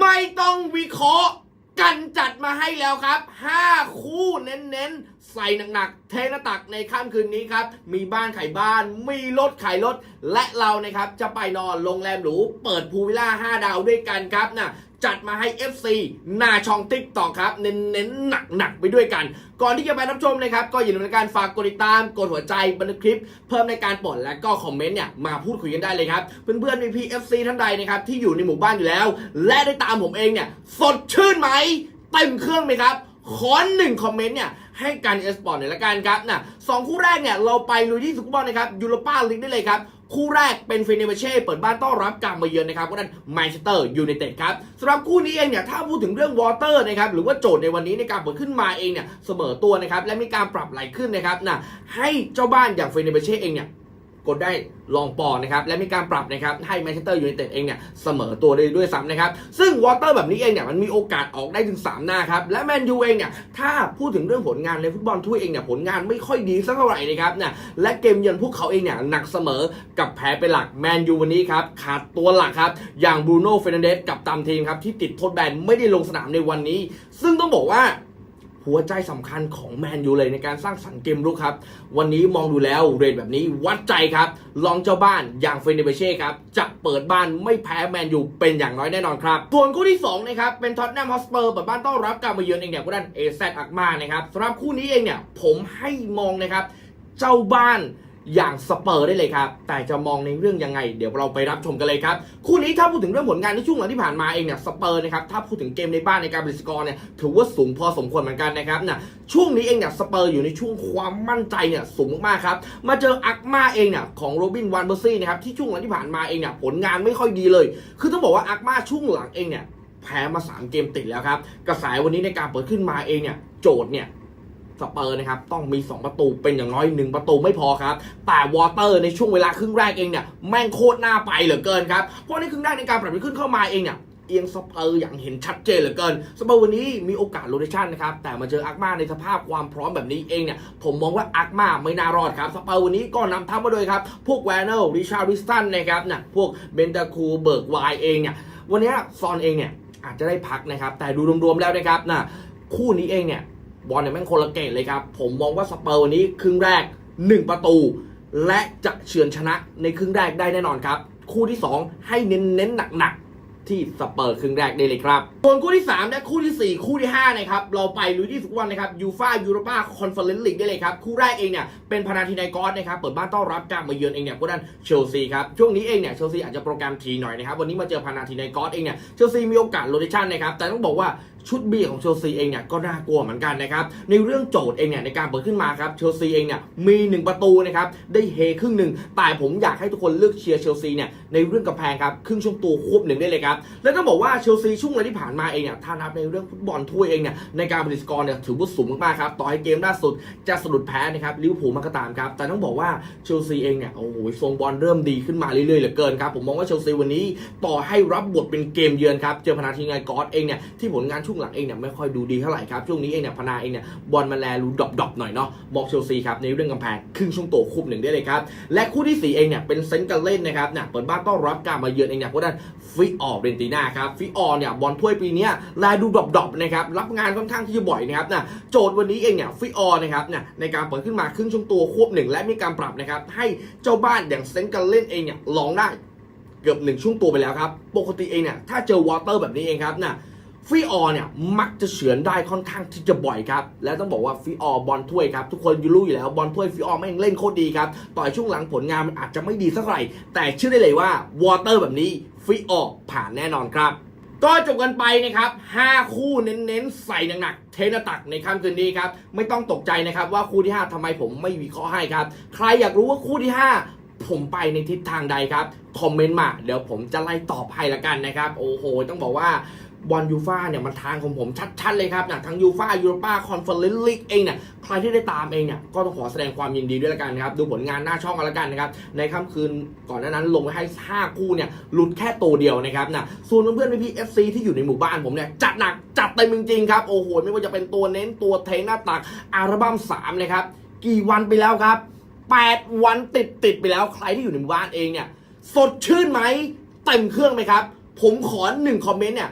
ไม่ต้องวิเคราะห์กันจัดมาให้แล้วครับ 5 คู่เน้นๆ ใส่หนักๆ เทนตักในค่ำคืนนี้ครับ มีบ้านขายบ้าน มีรถขายรถ และเรานะครับ จะไปนอนโรงแรมหรู เปิดพูวิลล่า 5 ดาวด้วยกันครับนะ จัดมาให้ FC หน้าช่องติ๊กต่อครับ เน้นๆหนักๆไปด้วยกัน ก่อนที่จะไปรับชมนะครับ ก็อย่าลืมในการฝากกดติดตาม กดหัวใจบันทึกคลิป เพิ่มในการปลดและก็คอมเมนต์เนี่ยมาพูดคุยกันได้เลยครับ เพื่อนๆ พี่ FC ท่านใดนะครับที่อยู่ในหมู่บ้านอยู่แล้ว และได้ตามผมเองเนี่ยสดชื่นไหมเต็มเครื่องไหมครับขอหนึ่งคอมเมนต์เนี่ยให้การเอสปอร์ตหน่อยละกันครับนะสองคู่แรกเนี่ยเราไปลุยที่สุกบอลนะครับยูโรปาลีกได้เลยครับ คู่แรกเป็นเฟเนเบเช่เปิดบ้านต้อนรับการมาเยือนนะครับก็นั่นแมนเชสเตอร์ยูไนเต็ดครับสำหรับคู่นี้เองเนี่ยถ้าพูดถึงเรื่องวอเตอร์นะครับหรือว่าโจทย์ในวันนี้ในการเปิดขึ้นมาเองเนี่ยเสมอตัวนะครับและมีการปรับไหลขึ้นนะครับนะให้เจ้าบ้านอย่างเฟเนเบเช่เองเนี่ย กดได้ลองปอนะครับและมีการปรับนะครับให้แมนเชสเตอร์ยูไนเต็ดเองเนี่ยเสมอตัวได้ด้วยซ้ำนะครับซึ่งวอเตอร์แบบนี้เองเนี่ยมันมีโอกาสออกได้ถึง 3 หน้าครับและแมนยูเองเนี่ยถ้าพูดถึงเรื่องผลงานในฟุตบอลถ้วยเองเนี่ยผลงานไม่ค่อยดีสักเท่าไหร่นะครับนะและเกมเยือนพวกเขาเองเนี่ยหนักเสมอกับแพ้เป็นหลักแมนยูวันนี้ครับขาดตัวหลักครับอย่างบรูโน่เฟรนเดสกับตามทีมครับที่ติดโทษแบนไม่ได้ลงสนามในวันนี้ ซึ่งต้องบอกว่า หัวใจสำคัญของแมนยูเลยในการสร้างสรรค์เกมรุกครับ วันนี้มองดูแล้วเรทแบบนี้วัดใจครับลองเจ้าบ้านอย่างเฟเดเบเช่ครับจะเปิดบ้านไม่แพ้แมนยูเป็นอย่างน้อยแน่นอนครับส่วนคู่ที่2นะครับเป็นท็อตแนมฮอสเปอร์เปิดบ้านต้อนรับการมาเยือนเองเนี่ยก็ด้านเอซอักมานะครับสำหรับคู่นี้เองเนี่ยผมให้มองนะครับเจ้าบ้าน อย่างสเปอร์ได้เลยครับ แต่จะมองในเรื่องยังไง เดี๋ยวเราไปรับชมกันเลยครับ คู่นี้ถ้าพูดถึงเรื่องผลงานในช่วงหลังที่ผ่านมาเองเนี่ยสเปอร์นะครับถ้าพูดถึงเกมในบ้านในการบริสกอร์เนี่ยถือว่าสูงพอสมควรเหมือนกันนะครับนะช่วงนี้เองเนี่ยสเปอร์อยู่ในช่วงความมั่นใจเนี่ยสูงมากๆครับมาเจออักมาเองเนี่ยของโรบินวันเบอร์ซี่นะครับที่ช่วงหลังที่ผ่านมาเองเนี่ยผลงานไม่ค่อยดีเลย คือต้องบอกว่าอักมาช่วงหลังเองเนี่ยแพ้มาสามเกมติดแล้วครับกระแสวันนี้ในการเปิดขึ้นมาเองเนี่ยโจทย์เนี่ย สเปอร์นะครับต้องมี 2 ประตูเป็นอย่างน้อย 1 ประตูไม่พอครับ แต่วอเตอร์ในช่วงเวลาครึ่งแรกเองเนี่ยแม่งโคตรหน้าไปเหลือเกินครับ เพราะในครึ่งแรกในการปรับขึ้นเข้ามาเองเนี่ยเอียงสเปอร์อย่างเห็นชัดเจนเหลือเกินสเปอร์วันนี้มีโอกาสโรเทชันนะครับ แต่มาเจออาร์มาในสภาพความพร้อมแบบนี้เองเนี่ย ผมมองว่าอาร์มาไม่น่ารอดครับ สเปอร์วันนี้ก็นำทัพมาโดยครับ พวกแวนเนลริชาร์ริสตันนะครับนะพวกเบนตาคูเบิร์กไวเองเนี่ย วันนี้ซอนเองเนี่ยอาจจะได้พักนะครับ แต่ดูรวมๆแล้วนะครับนะคู่นี้เองเนี่ย บอลเนี่ยแม่งคนละเกตเลยครับ ผมมองว่าสเปอร์วันนี้ครึ่งแรก 1 ประตู และจะเฉือนชนะในครึ่งแรกได้แน่นอนครับ คู่ที่ 2 ให้เน้นเน้นหนักๆ ที่สเปอร์ครึ่งแรกได้เลยครับ ส่วนคู่ที่ 3 และคู่ทีสี่4 คู่ที่5นะครับเราไปลุยที่ฟุตบอลนะครับยูฟ่ายูโรปาคอนเฟอเรนซ์ลีกได้เลยครับ คู่แรกเองเนี่ยเป็นพานาธินายกอสนะครับเปิดบ้านต้อนรับการมาเยือนเองเนี่ยก็ด้นเชลซีครับช่วงนี้เองเนี่ยเชลซีอาจจะโปรแกรมทีหน่อยนะครับวันนี้มาเจอพานาธินายกอสเองเนี่ยเชลซีมีโอกาสโรเทชันนะครับแต่ต้องบอกว่า ชุด B ของเชลซีเองเนี่ยก็น่ากลัวเหมือนกันนะครับในเรื่องโจทย์เองเนี่ยในการเปิดขึ้นมาครับเชลซีเองเนี่ยมี1ประตูนะครับได้เฮครึ่งหนึ่งแต่ผมอยากให้ทุกคนเลือกเชียร์เชลซีเนี่ยในเรื่องกำแพงครับครึ่งช่วงตัวควบหนึ่งได้เลยครับและต้องบอกว่าเชลซีช่วงเวลาที่ผ่านมาเองเนี่ยถ้านับในเรื่องฟุตบอลถ้วยเองเนี่ยในการผลิสกอร์เนี่ยถือว่าสูงมากๆครับต่อให้เกมล่าสุดจะสะดุดแพ้นะครับลิเวอร์พูลมันก็ตามครับแต่ต้องบอกว่าเชลซีเองเนี่ยโอ้โหทรงบอลเริ่มดีขึ้นมาเรื่อยๆเหลือเกินครับผมมองว่าเชลซีวันนี้ต่อให้รับบทเป็นเกมเยือนครับเจอพนาทีไงกอสเองเนี่ยที่ผลงานช่วงหลังเองเนี่ยไม่ค่อยดูดีเท่าไหร่ครับ ช่วงนี้เองเนี่ยพนาเองเนี่ยบอลมาแลรูดรอปๆหน่อยเนาะบอกเชลซีครับในเรื่องกำแพงครึ่งช่วงโตคุบหนึ่งได้เลยครับ และคู่ที่สี่เองเนี่ยเป็นเซนต์กันเล่นนะครับเนี่ยเปิดบ้านต้อนรับการมาเยือนเองเนี่ยก็ด้านฟิออร์เรนติน่าครับฟิออร์เนี่ยบอลถ้วยปีนี้แลดูดรอปๆนะครับรับงานค่อนข้างที่จะบ่อยนะครับนะโจทย์วันนี้เองเนี่ยฟิออร์นะครับเนี่ยในการเปิดขึ้นมาครึ่งช่วงตัวควบหนึ่งและมีการปรับนะครับให้เจ้าบ้านอย่างเซนต์กันเล่นเองเนี่ยลองได้เกือบหนึ่งช่วงตัวไปแล้วครับ ปกติเองเนี่ยถ้าเจอวอเตอร์แบบนี้เองครับนะ ฟีออร์เนี่ยมักจะเฉือนได้ค่อนข้างที่จะบ่อยครับ และต้องบอกว่าฟีออร์บอลถ้วยครับ ทุกคนรู้อยู่แล้วบอลถ้วยฟีออร์แม่งเล่นโคตรดีครับต่อยช่วงหลังผลงานมันอาจจะไม่ดีสักไหร่ แต่เชื่อได้เลยว่าวอเตอร์แบบนี้ฟีออร์ผ่านแน่นอนครับก็จบกันไปนะครับ 5 คู่เน้นๆ ใส่หนักๆ เทนตักในค่ำคืนนี้ครับ ไม่ต้องตกใจนะครับว่าคู่ที่ 5ทำไมผมไม่วิเคราะห์ให้ครับ ใครอยากรู้ว่าคู่ที่ 5 ผมไปในทิศทางใดครับ คอมเมนต์มา เดี๋ยวผมจะไล่ตอบให้ละกันนะครับ โอ้โห ต้องบอกว่า บอลยูฟาเนี่ยมันทางของผมชัดๆเลยครับนะทั้งยูฟายูโรปาคอนเฟอเรนซ์ลีกเองเนี่ยใครที่ได้ตามเองเนี่ยก็ต้องขอแสดงความยินดีด้วยละกันนะครับ ดูผลงานหน้าช่องกันละกันนะครับ ในค่ำคืนก่อนหน้านั้นลงไว้ให้ 5 คู่เนี่ยหลุดแค่ตัวเดียวนะครับนะส่วนเพื่อนๆพี่เอฟซีที่อยู่ในหมู่บ้านผมเนี่ยจัดหนักจัดเต็มจริงๆครับโอ้โหไม่ว่าจะเป็นตัวเน้นตัวเทหน้าตักอัลบั้ม3เลยครับกี่วันไปแล้วครับ 8 วันติดติดไปแล้วใครที่อยู่ในหมู่บ้านเองเนี่ยสดชื่นไหมเต็มเครื่องไหมครับ ผมขอหนึ่งคอมเมนต์เนี่ย